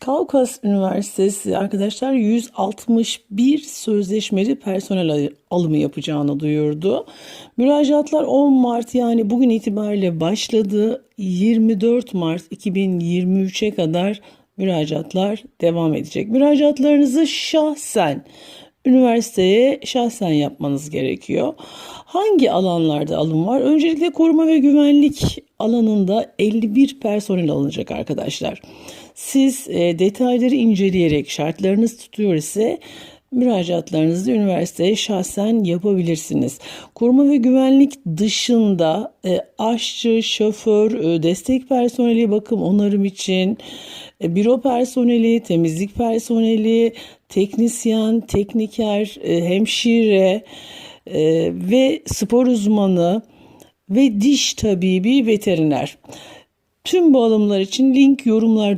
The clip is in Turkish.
Kavkas Üniversitesi arkadaşlar 161 sözleşmeli personel al- alımı yapacağını duyurdu. Müracaatlar 10 Mart yani bugün itibariyle başladı. 24 Mart 2023'e kadar müracaatlar devam edecek. Müracaatlarınızı şahsen üniversiteye şahsen yapmanız gerekiyor. Hangi alanlarda alım var? Öncelikle koruma ve güvenlik alanında 51 personel alınacak arkadaşlar. Siz e, detayları inceleyerek şartlarınız tutuyor ise müracaatlarınızı üniversiteye şahsen yapabilirsiniz. Koruma ve güvenlik dışında e, aşçı, şoför, e, destek personeli, bakım onarım için, e, büro personeli, temizlik personeli, teknisyen, tekniker, e, hemşire e, ve spor uzmanı ve diş tabibi veteriner. Tüm bu alımlar için link yorumlarda